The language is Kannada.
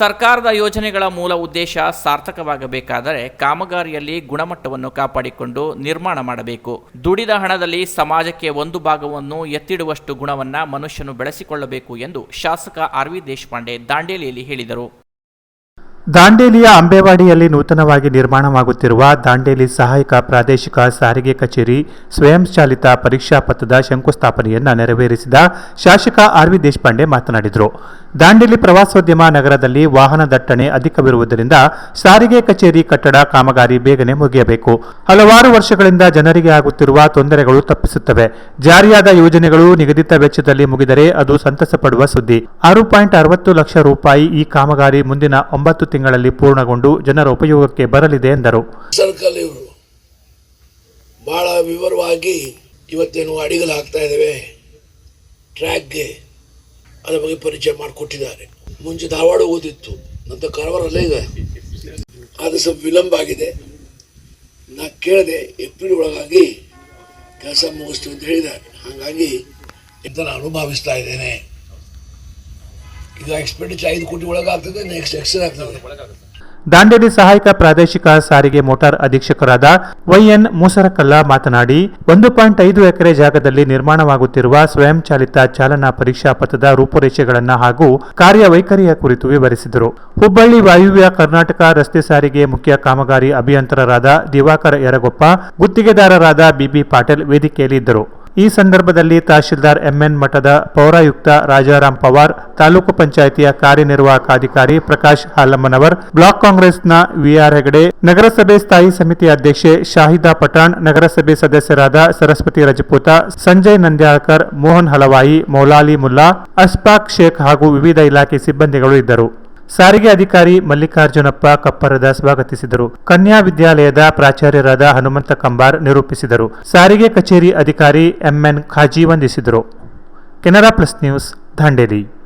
ಸರ್ಕಾರದ ಯೋಜನೆಗಳ ಮೂಲ ಉದ್ದೇಶ ಸಾರ್ಥಕವಾಗಬೇಕಾದರೆ ಕಾಮಗಾರಿಯಲ್ಲಿ ಗುಣಮಟ್ಟವನ್ನು ಕಾಪಾಡಿಕೊಂಡು ನಿರ್ಮಾಣ ಮಾಡಬೇಕು. ದುಡಿದ ಹಣದಲ್ಲಿ ಸಮಾಜಕ್ಕೆ ಒಂದು ಭಾಗವನ್ನು ಎತ್ತಿಡುವಷ್ಟು ಗುಣವನ್ನು ಮನುಷ್ಯನು ಬೆಳೆಸಿಕೊಳ್ಳಬೇಕು ಎಂದು ಶಾಸಕ ಆರ್ ವಿ ದೇಶಪಾಂಡೆ ದಾಂಡೇಲಿಯಲ್ಲಿ ಹೇಳಿದರು. ದಾಂಡೇಲಿಯ ಅಂಬೇವಾಡಿಯಲ್ಲಿ ನೂತನವಾಗಿ ನಿರ್ಮಾಣವಾಗುತ್ತಿರುವ ದಾಂಡೇಲಿ ಸಹಾಯಕ ಪ್ರಾದೇಶಿಕ ಸಾರಿಗೆ ಕಚೇರಿ ಸ್ವಯಂ ಚಾಲಿತ ಪರೀಕ್ಷಾ ಪಥದ ಶಂಕುಸ್ಥಾಪನೆಯನ್ನು ನೆರವೇರಿಸಿದ ಶಾಸಕ ಆರ್ ವಿ ದೇಶಪಾಂಡೆ ಮಾತನಾಡಿದರು. ದಾಂಡೇಲಿ ಪ್ರವಾಸೋದ್ಯಮ ನಗರದಲ್ಲಿ ವಾಹನ ದಟ್ಟಣೆ ಅಧಿಕವಿರುವುದರಿಂದ ಸಾರಿಗೆ ಕಚೇರಿ ಕಟ್ಟಡ ಕಾಮಗಾರಿ ಬೇಗನೆ ಮುಗಿಯಬೇಕು. ಹಲವಾರು ವರ್ಷಗಳಿಂದ ಜನರಿಗೆ ಆಗುತ್ತಿರುವ ತೊಂದರೆಗಳು ತಪ್ಪಿಸುತ್ತವೆ. ಜಾರಿಯಾದ ಯೋಜನೆಗಳು ನಿಗದಿತ ವೆಚ್ಚದಲ್ಲಿ ಮುಗಿದರೆ ಅದು ಸಂತಸ ಪಡುವ ಸುದ್ದಿ. ಆರು ಪಾಯಿಂಟ್ ಅರವತ್ತು ಲಕ್ಷ ರೂಪಾಯಿ ಈ ಕಾಮಗಾರಿ ಮುಂದಿನ ಒಂಬತ್ತು ತಿಂಗಳಲ್ಲಿ ಪೂರ್ಣಗೊಂಡು ಜನರ ಉಪಯೋಗಕ್ಕೆ ಬರಲಿದೆ ಎಂದರು. ಸರ್ಕಲ್ ಇವರು ಭಾಳ ವಿವರವಾಗಿ ಇವತ್ತೇನು ಅಡಿಗಲು ಹಾಕ್ತಾ ಇದ್ದಾವೆ ಟ್ರ್ಯಾಕ್ಗೆ ಅದರ ಬಗ್ಗೆ ಪರಿಚಯ ಮಾಡಿಕೊಟ್ಟಿದ್ದಾರೆ. ಮುಂಚೆ ಧಾರವಾಡ ಓದಿತ್ತು, ನಂತರ ಕಾರವಾರ ಅಲ್ಲೇ ಇದೆ. ಅದು ಸ್ವಲ್ಪ ವಿಳಂಬ ಆಗಿದೆ. ನಾ ಕೇಳಿದೆ ಏಪ್ರಿಲ್ ಒಳಗಾಗಿ ಕೆಲಸ ಮುಗಿಸ್ತೀವಿ ಅಂತ ಹೇಳಿದ್ದಾರೆ. ಹಾಗಾಗಿ ಇದನ್ನು ಅನುಭವಿಸ್ತಾ ಇದ್ದೇನೆ. ಈಗ ಎಕ್ಸ್ಪೆಂಡಿಚರ್ ಐದು ಕೋಟಿ ಒಳಗಾಗ್ತದೆ ನೆಕ್ಸ್ಟ್ ಎಕ್ಸ್ಟ್ರಾ ಆಗ್ತದೆ. ದಾಂಡೇಲಿ ಸಹಾಯಕ ಪ್ರಾದೇಶಿಕ ಸಾರಿಗೆ ಮೋಟಾರ್ ಅಧೀಕ್ಷಕರಾದ ವೈಎನ್ ಮೂಸರಕಲ್ಲ ಮಾತನಾಡಿ, ಒಂದು ಪಾಯಿಂಟ್ ಐದು ಎಕರೆ ಜಾಗದಲ್ಲಿ ನಿರ್ಮಾಣವಾಗುತ್ತಿರುವ ಸ್ವಯಂ ಚಾಲಿತ ಚಾಲನಾ ಪರೀಕ್ಷಾ ಪಥದ ರೂಪುರೇಷೆಗಳನ್ನು ಹಾಗೂ ಕಾರ್ಯವೈಖರಿಯ ಕುರಿತು ವಿವರಿಸಿದರು. ಹುಬ್ಬಳ್ಳಿ ವಾಯುವ್ಯ ಕರ್ನಾಟಕ ರಸ್ತೆ ಸಾರಿಗೆ ಮುಖ್ಯ ಕಾಮಗಾರಿ ಅಭಿಯಂತರರಾದ ದಿವಾಕರ ಯರಗೊಪ್ಪ, ಗುತ್ತಿಗೆದಾರರಾದ ಬಿಬಿ ಪಾಟೀಲ್ ವೇದಿಕೆಯಲ್ಲಿ ಇದ್ದರು ಈ ಸಂದರ್ಭದಲ್ಲಿ ತಹಶೀಲ್ದಾರ್ ಎಂಎನ್ ಮಠದ ಪೌರಾಯುಕ್ತ ರಾಜಾರಾಮ್ ಪವಾರ್, ತಾಲೂಕು ಪಂಚಾಯಿತಿಯ ಕಾರ್ಯನಿರ್ವಾಹಕಾಧಿಕಾರಿ ಪ್ರಕಾಶ್ ಹಾಲಮ್ಮನವರ್, ಬ್ಲಾಕ್ ಕಾಂಗ್ರೆಸ್ನ ವಿಆರ್ ಹೆಗಡೆ, ನಗರಸಭೆ ಸ್ಥಾಯಿ ಸಮಿತಿ ಅಧ್ಯಕ್ಷೆ ಶಾಹಿದಾ ಪಠಾಣ್, ನಗರಸಭೆ ಸದಸ್ಯರಾದ ಸರಸ್ವತಿ ರಜಪೂತ, ಸಂಜಯ್ ನಂದ್ಯಾಳ್ಕರ್, ಮೋಹನ್ ಹಲವಾಯಿ, ಮೌಲಾಲಿ ಮುಲ್ಲಾ, ಅಸ್ಫಾಕ್ ಶೇಖ್ ಹಾಗೂ ವಿವಿಧ ಇಲಾಖೆ ಸಿಬ್ಬಂದಿಗಳು ಇದ್ದರು. ಸಾರಿಗೆ ಅಧಿಕಾರಿ ಮಲ್ಲಿಕಾರ್ಜುನಪ್ಪ ಕಪ್ಪರದ ಸ್ವಾಗತಿಸಿದರು. ಕನ್ಯಾ ವಿದ್ಯಾಲಯದ ಪ್ರಾಚಾರ್ಯರಾದ ಹನುಮಂತ ಕಂಬಾರ್ ನಿರೂಪಿಸಿದರು. ಸಾರಿಗೆ ಕಚೇರಿ ಅಧಿಕಾರಿ ಎಂಎನ್ ಖಾಜಿ ವಂದಿಸಿದರು. Canara plus news Dandeli